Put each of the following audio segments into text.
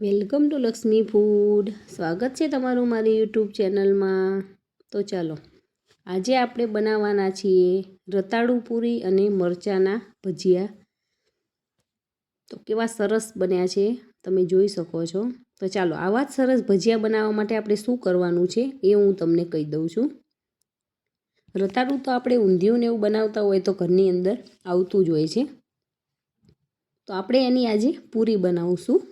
Welcome to Lakshmi food. સ્વાગત છે તમારું મારી યુટ્યુબ ચેનલમાં. તો ચાલો, આજે આપણે બનાવવાના છીએ રતાળુ પૂરી અને મરચાંના ભજીયા. તો કેવા સરસ બન્યા છે, તમે જોઈ શકો છો. તો ચાલો, આવા જ સરસ ભજીયા બનાવવા માટે આપણે શું કરવાનું છે એ હું તમને કહી દઉં છું. રતાળું તો આપણે ઊંધિયું ને એવું બનાવતા હોય તો ઘરની અંદર આવતું જ હોય છે. તો આપણે એની આજે પૂરી બનાવશું.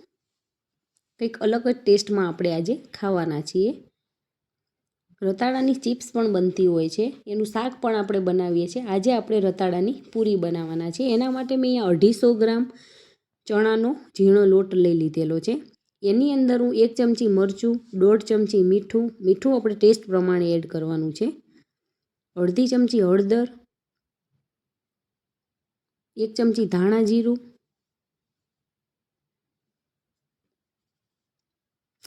કંઈક અલગ જ ટેસ્ટમાં આપણે આજે ખાવાના છીએ. રતાળાની ચિપ્સ પણ બનતી હોય છે. એનું શાક પણ આપણે બનાવીએ છીએ. આજે આપણે રતાળાની પૂરી બનાવવાના છે એના માટે મેં અહીંયા અઢીસો ગ્રામ ચણાનો ઝીણો લોટ લઈ લીધેલો છે. એની અંદર હું એક ચમચી મરચું, દોઢ ચમચી મીઠું મીઠું આપણે ટેસ્ટ પ્રમાણે એડ કરવાનું છે. અડધી ચમચી હળદર, એક ચમચી ધાણા જીરું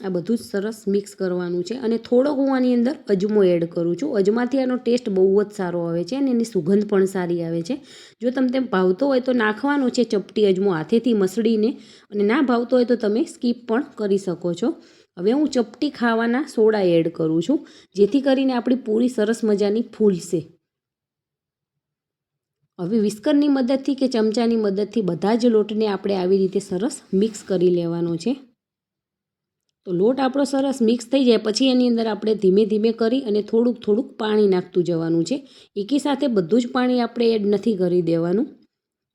આ બધું જ સરસ મિક્સ કરવાનું છે અને થોડોક હું આની અંદર અજમો એડ કરું છું. અજમાથી આનો ટેસ્ટ બહુ જ સારો આવે છે અને એની સુગંધ પણ સારી આવે છે. જો તમને તેમ ભાવતો હોય તો નાખવાનો છે ચપટી અજમો હાથેથી મસળીને અને ના ભાવતો હોય તો તમે સ્કીપ પણ કરી શકો છો. હવે હું ચપટી ખાવાના સોડા એડ કરું છું, જેથી કરીને આપણી પૂરી સરસ મજાની ફૂલશે. હવે વિસ્કરની મદદથી કે ચમચાની મદદથી બધા જ લોટને આપણે આવી રીતે સરસ મિક્સ કરી લેવાનો છે. તો લોટ આપણો સરસ મિક્સ થઈ જાય, પછી એની અંદર આપણે ધીમે ધીમે કરી અને થોડુંક થોડુંક પાણી નાખતું જવાનું છે. એકી સાથે બધું જ પાણી આપણે એડ નથી કરી દેવાનું.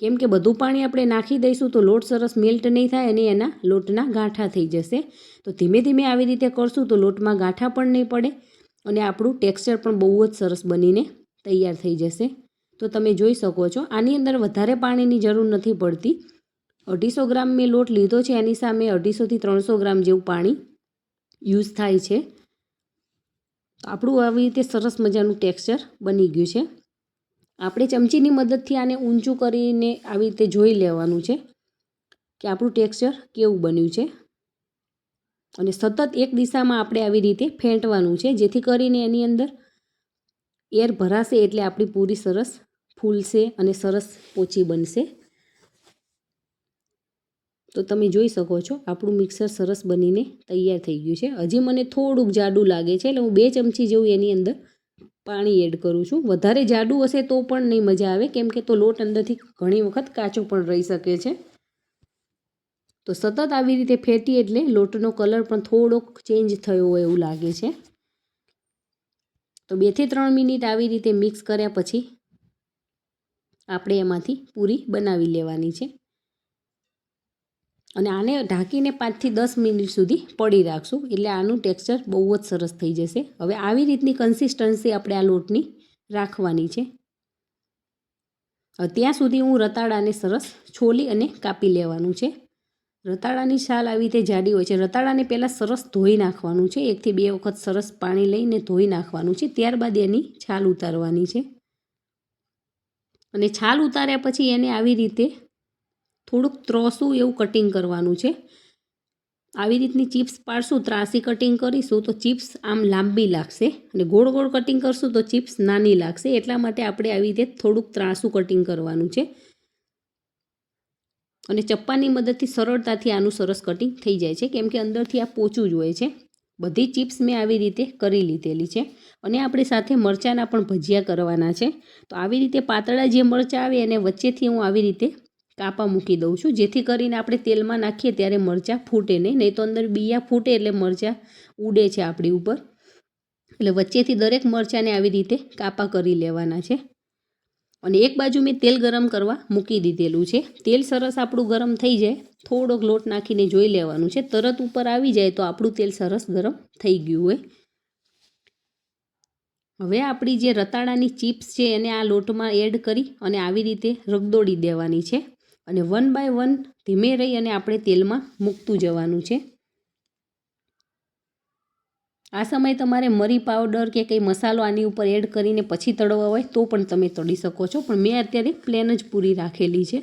કેમ કે બધું પાણી આપણે નાખી દઈશું તો લોટ સરસ મેલ્ટ નહીં થાય અને એના લોટના ગાંઠા થઈ જશે. તો ધીમે ધીમે આવી રીતે કરશું તો લોટમાં ગાંઠા પણ નહીં પડે અને આપણું ટેક્સચર પણ બહુ જ સરસ બનીને તૈયાર થઈ જશે. તો તમે જોઈ શકો છો, આની અંદર વધારે પાણીની જરૂર નથી પડતી. અઢીસો ગ્રામ મેં લોટ લીધો છે, એની સામે અઢીસોથી ત્રણસો ગ્રામ જેવું પાણી યુઝ થાય છે. આપણું આવી રીતે સરસ મજાનું ટેક્સચર બની ગયું છે. આપણે ચમચીની મદદથી આને ઊંચું કરીને આવી રીતે જોઈ લેવાનું છે કે આપણું ટેક્સચર કેવું બન્યું છે. અને સતત એક દિશામાં આપણે આવી રીતે ફેંટવાનું છે, જેથી કરીને એની અંદર એર ભરાશે એટલે આપણી પૂરી સરસ ફૂલશે અને સરસ પોચી બનશે. તો તમે જોઈ શકો છો, આપણું મિક્સર સરસ બનીને તૈયાર થઈ ગયું છે. હજી મને થોડુંક જાડું લાગે છે, એટલે હું બે ચમચી જેવું એની અંદર પાણી એડ કરું છું. વધારે જાડું હશે તો પણ નહીં મજા આવે, કેમ કે તો લોટ અંદરથી ઘણી વખત કાચો પણ રહી શકે છે. તો સતત આવી રીતે ફેટી એટલે લોટનો કલર પણ થોડોક ચેન્જ થયો હોય એવું લાગે છે. તો બેથી ત્રણ મિનિટ આવી રીતે મિક્સ કર્યા પછી આપણે એમાંથી પૂરી બનાવી લેવાની છે. અને આને ઢાંકીને પાંચથી દસ મિનિટ સુધી પડી રાખશું. એટલે આનું ટેક્સચર બહુ જ સરસ થઈ જશે. હવે આવી રીતની કન્સિસ્ટન્સી આપણે આ લોટની રાખવાની છે. ત્યાં સુધી હું રતાળાને સરસ છોલી અને કાપી લેવાનું છે. રતાળાની છાલ આવી રીતે જાડી હોય છે. રતાળાને પહેલાં સરસ ધોઈ નાખવાનું છે. એકથી બે વખત સરસ પાણી લઈને ધોઈ નાખવાનું છે. ત્યારબાદ એની છાલ ઉતારવાની છે. અને છાલ ઉતાર્યા પછી એને આવી રીતે થોડુંક ત્રોસું એવું કટિંગ કરવાનું છે. આવી રીતની ચિપ્સ પાડશું, ત્રાસી કટિંગ કરીશું તો ચિપ્સ આમ લાંબી લાગશે અને ગોળ ગોળ કટિંગ કરશું તો ચિપ્સ નાની લાગશે. એટલા માટે આપણે આવી રીતે થોડુંક ત્રાસું કટિંગ કરવાનું છે. અને ચપ્પાની મદદથી સરળતાથી આનું સરસ કટિંગ થઈ જાય છે. કેમ કે અંદરથી આ પોચું જ હોય છે. બધી ચિપ્સ મેં આવી રીતે કરી લીધેલી છે. અને આપણે સાથે મરચાંના પણ ભજીયા કરવાના છે. તો આવી રીતે પાતળા જે મરચાં આવે એને વચ્ચેથી હું આવી રીતે કાપા મૂકી દઉં છું. જેથી કરીને આપણે તેલમાં નાખીએ ત્યારે મરચાં ફૂટે નહીં. નહીં તો અંદર બિયા ફૂટે એટલે મરચાં ઉડે છે આપણી ઉપર. એટલે વચ્ચેથી દરેક મરચાંને આવી રીતે કાપા કરી લેવાના છે. અને એક બાજુ મેં તેલ ગરમ કરવા મૂકી દીધેલું છે. તેલ સરસ આપણું ગરમ થઈ જાય. થોડોક લોટ નાખીને જોઈ લેવાનું છે. તરત ઉપર આવી જાય તો આપણું તેલ સરસ ગરમ થઈ ગયું હોય. હવે આપણી જે રતાળાની ચિપ્સ છે એને આ લોટમાં એડ કરી અને આવી રીતે રગદોડી દેવાની છે. અને વન બાય વન ધીમે રહી અને આપણે તેલમાં મૂકતું જવાનું છે. આ સમયે તમારે મરી પાવડર કે કંઈ મસાલો આની ઉપર એડ કરીને પછી તળવા હોય તો પણ તમે તળી શકો છો. પણ મેં અત્યારે પ્લેન જ પૂરી રાખેલી છે.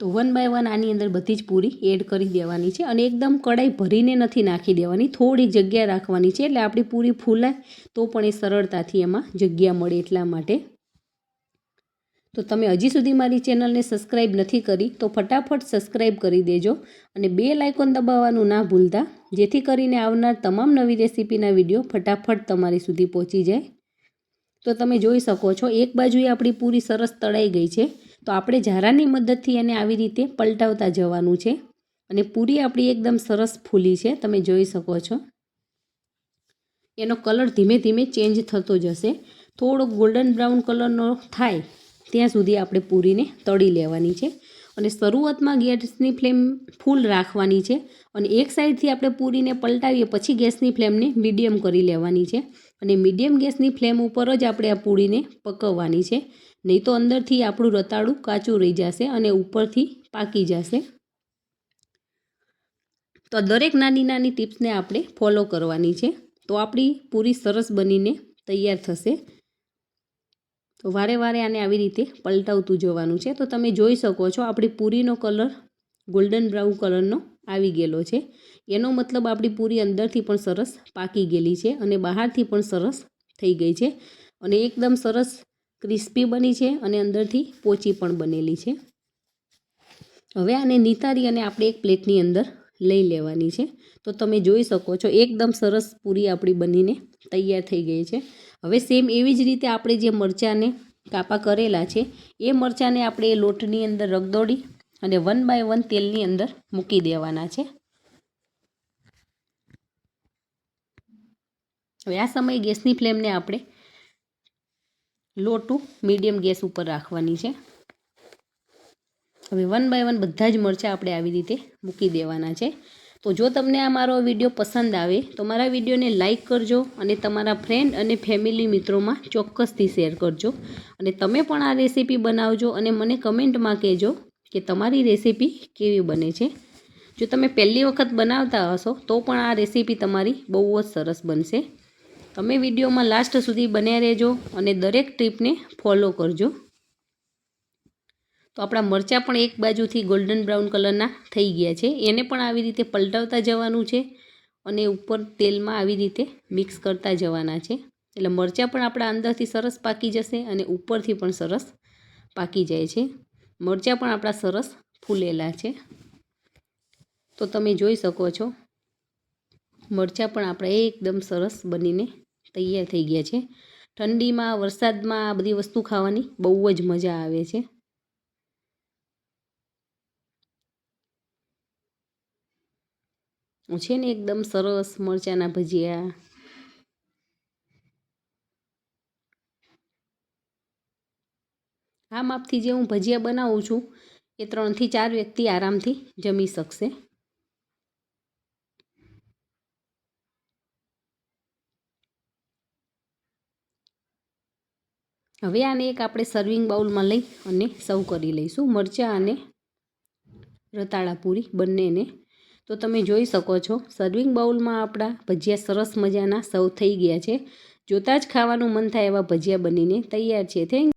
તો વન બાય વન આની અંદર બધી જ પૂરી એડ કરી દેવાની છે અને એકદમ કડાઈ ભરીને નથી નાખી દેવાની. થોડી જગ્યા રાખવાની છે એટલે આપણી પૂરી ફૂલાય તો પણ એ સરળતાથી એમાં જગ્યા મળે એટલા માટે. તો તમે હજી સુધી મારી ચેનલને સબસ્ક્રાઈબ નથી કરી, તો ફટાફટ સબસ્ક્રાઈબ કરી દેજો અને બે લાઇકોન દબાવવાનું ના ભૂલતા, જેથી કરીને આવનાર તમામ નવી રેસીપીના વીડિયો ફટાફટ તમારી સુધી પહોંચી જાય. તો તમે જોઈ શકો છો, એક બાજુએ આપણી પૂરી સરસ તળાઈ ગઈ છે, તો આપણે ઝારાની મદદથી એને આવી રીતે પલટાવતા જવાનું છે અને પૂરી આપણી એકદમ સરસ ફૂલી છે, તમે જોઈ શકો છો. એનો કલર ધીમે ધીમે ચેન્જ થતો જશે, થોડોક ગોલ્ડન બ્રાઉન કલરનો થાય ત્યાં સુધી આપણે પૂરીને તળી લેવાની છે અને શરૂઆતમાં ગેસની ફ્લેમ ફૂલ રાખવાની છે અને એક સાઈડથી આપણે પૂરીને પલટાવીએ પછી ગેસની ફ્લેમને મીડિયમ કરી લેવાની છે અને મીડિયમ ગેસની ફ્લેમ ઉપર જ આપણે આ પૂરીને પકવવાની છે. નહીં તો અંદરથી આપણું રતાળું કાચું રહી જશે અને ઉપરથી પાકી જશે. તો દરેક નાની નાની ટિપ્સને આપણે ફોલો કરવાની છે. તો આપણી પૂરી સરસ બનીને તૈયાર થશે. તો વારે વારે આને આવી રીતે પલટાવતું જવાનું છે. તો તમે જોઈ શકો છો, આપણી પૂરીનો કલર ગોલ્ડન બ્રાઉન કલરનો આવી ગયેલો છે. એનો મતલબ આપણી પૂરી અંદરથી પણ સરસ પાકી ગયેલી છે અને બહારથી પણ સરસ થઈ ગઈ છે અને એકદમ સરસ ક્રિસ્પી બની છે અને અંદરથી પોચી પણ બનેલી છે. હવે આને નિતારી અને આપણે એક પ્લેટની અંદર લઈ લેવાની છે. તો તમે જોઈ શકો છો, એકદમ સરસ પૂરી આપણી બનીને તૈયાર થઈ ગઈ છે. હવે સેમ એવી જ રીતે આપણે જે મરચાંને કાપા કરેલા છે, એ મરચાંને આપણે એ લોટની અંદર રગદોડી અને વન બાય વન તેલની અંદર મૂકી દેવાના છે. હવે આ સમયે ગેસની ફ્લેમને આપણે લો ટુ મીડિયમ ગેસ ઉપર રાખવાની છે. હવે વન બાય વન બધા જ મરચાં આપણે આવી રીતે મૂકી દેવાના છે. તો જો તમને આ મારો વીડિયો પસંદ આવે, તો મારા વિડીયોને લાઇક કરજો અને તમારા ફ્રેન્ડ અને ફેમિલી મિત્રોમાં ચોક્કસથી શેર કરજો. અને તમે પણ આ રેસીપી બનાવજો અને મને કમેન્ટમાં કહેજો કે તમારી રેસીપી કેવી બને છે. જો તમે પહેલી વખત બનાવતા હશો, તો પણ આ રેસીપી તમારી બહુ જ સરસ બનશે. તમે વિડીયોમાં લાસ્ટ સુધી બન્યા રહેજો અને દરેક ટ્રીપને ફોલો કરજો. તો આપણા મરચાં પણ એક બાજુથી ગોલ્ડન બ્રાઉન કલરના થઈ ગયા છે. એને પણ આવી રીતે પલટાવતા જવાનું છે અને ઉપર તેલમાં આવી રીતે મિક્સ કરતા જવાના છે. એટલે મરચાં પણ આપણા અંદરથી સરસ પાકી જશે અને ઉપરથી પણ સરસ પાકી જાય છે. મરચાં પણ આપણા સરસ ફૂલેલા છે. તો તમે જોઈ શકો છો, મરચાં પણ આપણા એકદમ સરસ બનીને તૈયાર થઈ ગયા છે. ઠંડીમાં, વરસાદમાં આ બધી વસ્તુ ખાવાની બહુ જ મજા આવે છે. છે ને એકદમ સરસ મરચાંના ભજીયા. આ માપથી જે હું ભજીયા બનાવું છું, એ ત્રણથી ચાર વ્યક્તિ આરામથી જમી શકશે. હવે આને એક આપણે સર્વિંગ બાઉલમાં લઈ અને સર્વ કરી લઈશું. મરચાં અને રતાળા પૂરી બંનેને તો તમે જોઈ શકો છો સર્વિંગ બાઉલમાં આપણા ભજીયા સરસ મજાના સર્વ થઈ ગયા છે. જોતાં જ ખાવાનું મન થાય એવા ભજીયા બનીને તૈયાર છે. થેન્ક